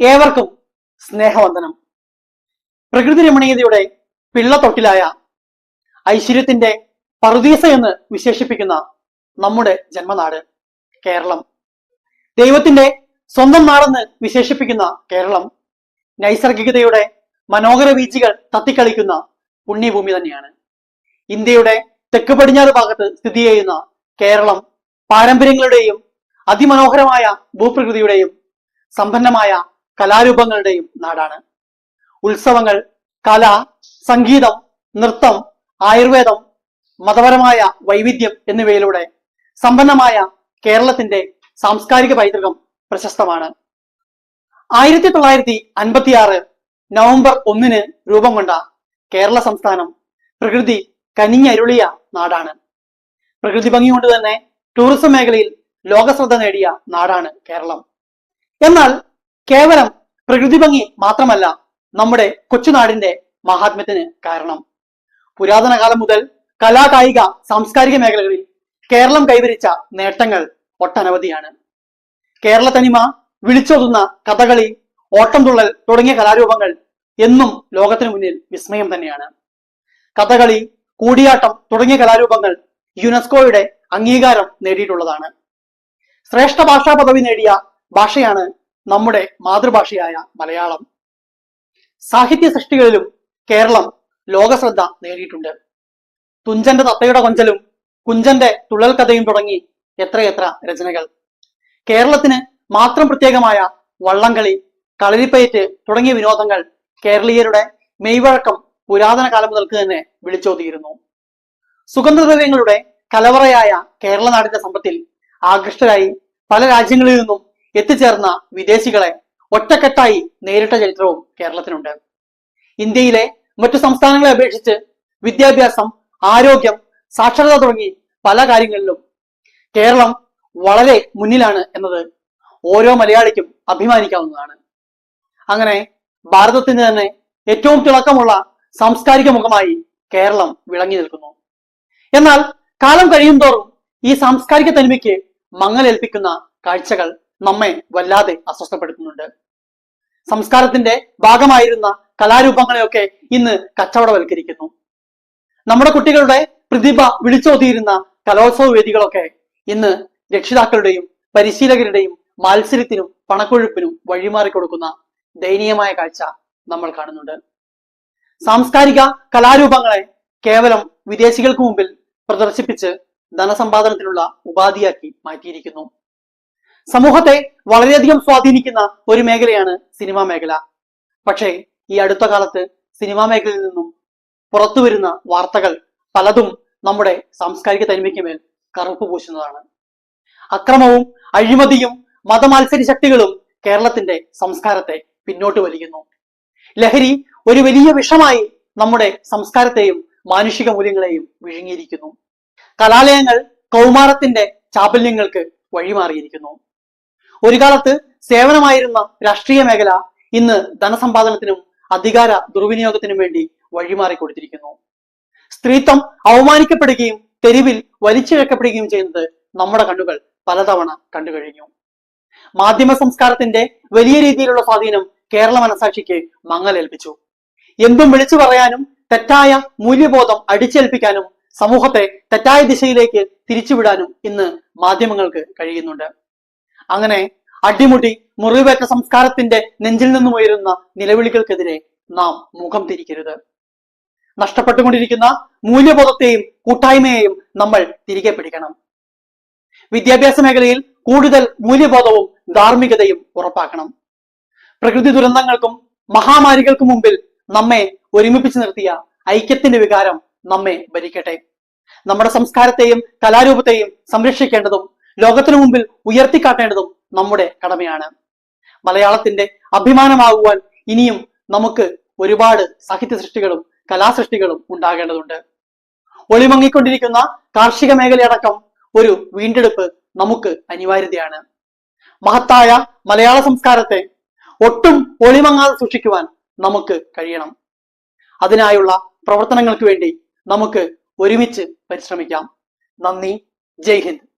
ഏവർക്കും സ്നേഹവന്ദനം. പ്രകൃതി രമണീയതയുടെ പിള്ളത്തൊട്ടിലായ ഐശ്വര്യത്തിന്റെ പറുദീസ എന്ന് വിശേഷിപ്പിക്കുന്ന നമ്മുടെ ജന്മനാട് കേരളം. ദൈവത്തിന്റെ സ്വന്തം നാടെന്ന് വിശേഷിപ്പിക്കുന്ന കേരളം നൈസർഗികതയുടെ മനോഹര വീച്ചുകൾ തത്തിക്കളിക്കുന്ന പുണ്യഭൂമി തന്നെയാണ്. ഇന്ത്യയുടെ തെക്ക് പടിഞ്ഞാറ് ഭാഗത്ത് സ്ഥിതി ചെയ്യുന്ന കേരളം പാരമ്പര്യങ്ങളുടെയും അതിമനോഹരമായ ഭൂപ്രകൃതിയുടെയും സമ്പന്നമായ കലാരൂപങ്ങളുടെയും നാടാണ്. ഉത്സവങ്ങൾ കല സംഗീതം നൃത്തം ആയുർവേദം മതപരമായ വൈവിധ്യം എന്നിവയിലൂടെ സമ്പന്നമായ കേരളത്തിന്റെ സാംസ്കാരിക പൈതൃകം പ്രശസ്തമാണ്. ആയിരത്തി തൊള്ളായിരത്തി അൻപത്തിയാറ് നവംബർ ഒന്നിന് രൂപം കൊണ്ട കേരള സംസ്ഥാനം പ്രകൃതി കനിഞ്ഞരുളിയ നാടാണ്. പ്രകൃതി ഭംഗി കൊണ്ട് തന്നെ ടൂറിസം മേഖലയിൽ ലോകശ്രദ്ധ നേടിയ നാടാണ് കേരളം. എന്നാൽ കേവലം പ്രകൃതി ഭംഗി മാത്രമല്ല നമ്മുടെ കൊച്ചുനാടിന്റെ മഹാത്മ്യത്തിന് കാരണം. പുരാതന കാലം മുതൽ കലാകായിക സാംസ്കാരിക മേഖലകളിൽ കേരളം കൈവരിച്ച നേട്ടങ്ങൾ ഒട്ടനവധിയാണ്. കേരള തനിമ വിളിച്ചോതുന്ന കഥകളി ഓട്ടംതുള്ളൽ തുടങ്ങിയ കലാരൂപങ്ങൾ എന്നും ലോകത്തിനു മുന്നിൽ വിസ്മയം തന്നെയാണ്. കഥകളി കൂടിയാട്ടം തുടങ്ങിയ കലാരൂപങ്ങൾ യുനെസ്കോയുടെ അംഗീകാരം നേടിയിട്ടുള്ളതാണ്. ശ്രേഷ്ഠ ഭാഷാ പദവി നേടിയ ഭാഷയാണ് നമ്മുടെ മാതൃഭാഷയായ മലയാളം. സാഹിത്യ സൃഷ്ടികളിലും കേരളം ലോകശ്രദ്ധ നേടിയിട്ടുണ്ട്. തുഞ്ചന്റെ തത്തയുടെ കൊഞ്ചലും കുഞ്ചന്റെ തുള്ളൽ കഥയും തുടങ്ങി എത്രയെത്ര രചനകൾ. കേരളത്തിന് മാത്രം പ്രത്യേകമായ വള്ളംകളി കളരിപ്പയറ്റ് തുടങ്ങിയ വിനോദങ്ങൾ കേരളീയരുടെ മെയ്വഴക്കം പുരാതന കാലം മുതൽക്ക് തന്നെ വിളിച്ചോതിയിരുന്നു. സുഗന്ധദ്രവ്യങ്ങളുടെ കലവറയായ കേരള നാടിന്റെ സമ്പത്തിൽ ആകൃഷ്ടരായി പല രാജ്യങ്ങളിൽ നിന്നും എത്തിച്ചേർന്ന വിദേശികളെ ഒറ്റക്കെട്ടായി നേരിട്ട ചരിത്രവും കേരളത്തിനുണ്ട്. ഇന്ത്യയിലെ മറ്റു സംസ്ഥാനങ്ങളെ അപേക്ഷിച്ച് വിദ്യാഭ്യാസം ആരോഗ്യം സാക്ഷരത തുടങ്ങി പല കാര്യങ്ങളിലും കേരളം വളരെ മുന്നിലാണ് എന്നത് ഓരോ മലയാളിക്കും അഭിമാനിക്കാവുന്നതാണ്. അങ്ങനെ ഭാരതത്തിന് തന്നെ ഏറ്റവും തിളക്കമുള്ള സാംസ്കാരിക മുഖമായി കേരളം വിളങ്ങി നിൽക്കുന്നു. എന്നാൽ കാലം കഴിയും തോറും ഈ സാംസ്കാരിക തനിമയ്ക്ക് മങ്ങലേൽപ്പിക്കുന്ന കാഴ്ചകൾ നമ്മെ വല്ലാതെ അസ്വസ്ഥപ്പെടുത്തുന്നുണ്ട്. സംസ്കാരത്തിന്റെ ഭാഗമായിരുന്ന കലാരൂപങ്ങളെയൊക്കെ ഇന്ന് കച്ചവടവൽക്കരിക്കുന്നു. നമ്മുടെ കുട്ടികളുടെ പ്രതിഭ വിളിച്ചോതിയിരുന്ന കലോത്സവ വേദികളൊക്കെ ഇന്ന് രക്ഷിതാക്കളുടെയും പരിശീലകരുടെയും മത്സരത്തിനും പണക്കൊഴുപ്പിനും വഴിമാറി കൊടുക്കുന്ന ദയനീയമായ കാഴ്ച നമ്മൾ കാണുന്നുണ്ട്. സാംസ്കാരിക കലാരൂപങ്ങളെ കേവലം വിദേശികൾക്ക് മുമ്പിൽ പ്രദർശിപ്പിച്ച് ധനസമ്പാദനത്തിനുള്ള ഉപാധിയാക്കി മാറ്റിയിരിക്കുന്നു. സമൂഹത്തെ വളരെയധികം സ്വാധീനിക്കുന്ന ഒരു മേഖലയാണ് സിനിമാ മേഖല. പക്ഷേ ഈ അടുത്ത കാലത്ത് സിനിമാ മേഖലയിൽ നിന്നും പുറത്തു വരുന്ന വാർത്തകൾ പലതും നമ്മുടെ സാംസ്കാരിക തനിമയ്ക്ക് മേൽ കറുപ്പ് പൂശുന്നതാണ്. അക്രമവും അഴിമതിയും മതമാത്സരി ശക്തികളും കേരളത്തിന്റെ സംസ്കാരത്തെ പിന്നോട്ട് വലിക്കുന്നു. ലഹരി ഒരു വലിയ വിഷമായി നമ്മുടെ സംസ്കാരത്തെയും മാനുഷിക മൂല്യങ്ങളെയും വിഴുങ്ങിയിരിക്കുന്നു. കലാലയങ്ങൾ കൗമാരത്തിന്റെ ചാപല്യങ്ങൾക്ക് വഴിമാറിയിരിക്കുന്നു. ഒരു കാലത്ത് സേവനമായിരുന്ന രാഷ്ട്രീയ മേഖല ഇന്ന് ധനസമ്പാദനത്തിനും അധികാര ദുർവിനിയോഗത്തിനും വേണ്ടി വഴിമാറി കൊടുത്തിരിക്കുന്നു. സ്ത്രീത്വം അവമാനിക്കപ്പെടുകയും തെരുവിൽ വലിച്ചിഴക്കപ്പെടുകയും ചെയ്യുന്നത് നമ്മുടെ കണ്ണുകൾ പലതവണ കണ്ടു കഴിഞ്ഞു. മാധ്യമ സംസ്കാരത്തിന്റെ വലിയ രീതിയിലുള്ള സ്വാധീനം കേരള മനസാക്ഷിക്ക് മങ്ങലേൽപ്പിച്ചു എന്തും വിളിച്ചു പറയാനും തെറ്റായ മൂല്യബോധം അടിച്ചേൽപ്പിക്കാനും സമൂഹത്തെ തെറ്റായ ദിശയിലേക്ക് തിരിച്ചുവിടാനും ഇന്ന് മാധ്യമങ്ങൾക്ക് കഴിയുന്നുണ്ട്. അങ്ങനെ അടിമുടി മുറിവേറ്റ സംസ്കാരത്തിന്റെ നെഞ്ചിൽ നിന്നും ഉയരുന്ന നിലവിളികൾക്കെതിരെ നാം മുഖം തിരിക്കരുത്. നഷ്ടപ്പെട്ടുകൊണ്ടിരിക്കുന്ന മൂല്യബോധത്തെയും കൂട്ടായ്മയെയും നമ്മൾ തിരികെ പിടിക്കണം. വിദ്യാഭ്യാസ മേഖലയിൽ കൂടുതൽ മൂല്യബോധവും ധാർമ്മികതയും ഉറപ്പാക്കണം. പ്രകൃതി ദുരന്തങ്ങൾക്കും മഹാമാരികൾക്കും മുമ്പിൽ നമ്മെ ഒരുമിപ്പിച്ചു നിർത്തിയ ഐക്യത്തിന്റെ വികാരം നമ്മെ ഭരിക്കട്ടെ. നമ്മുടെ സംസ്കാരത്തെയും കലാരൂപത്തെയും സംരക്ഷിക്കേണ്ടതും ലോകത്തിനു മുമ്പിൽ ഉയർത്തിക്കാട്ടേണ്ടതും നമ്മുടെ കടമയാണ്. മലയാളത്തിന്റെ അഭിമാനമാകുവാൻ ഇനിയും നമുക്ക് ഒരുപാട് സാഹിത്യ സൃഷ്ടികളും കലാസൃഷ്ടികളും ഉണ്ടാകേണ്ടതുണ്ട്. ഒളിമങ്ങിക്കൊണ്ടിരിക്കുന്ന കാർഷിക മേഖലയടക്കം ഒരു വീണ്ടെടുപ്പ് നമുക്ക് അനിവാര്യതയാണ്. മഹത്തായ മലയാള സംസ്കാരത്തെ ഒട്ടും ഒളിമങ്ങാതെ സൂക്ഷിക്കുവാൻ നമുക്ക് കഴിയണം. അതിനായുള്ള പ്രവർത്തനങ്ങൾക്ക് വേണ്ടി നമുക്ക് ഒരുമിച്ച് പരിശ്രമിക്കാം. നന്ദി. ജയ് ഹിന്ദ്.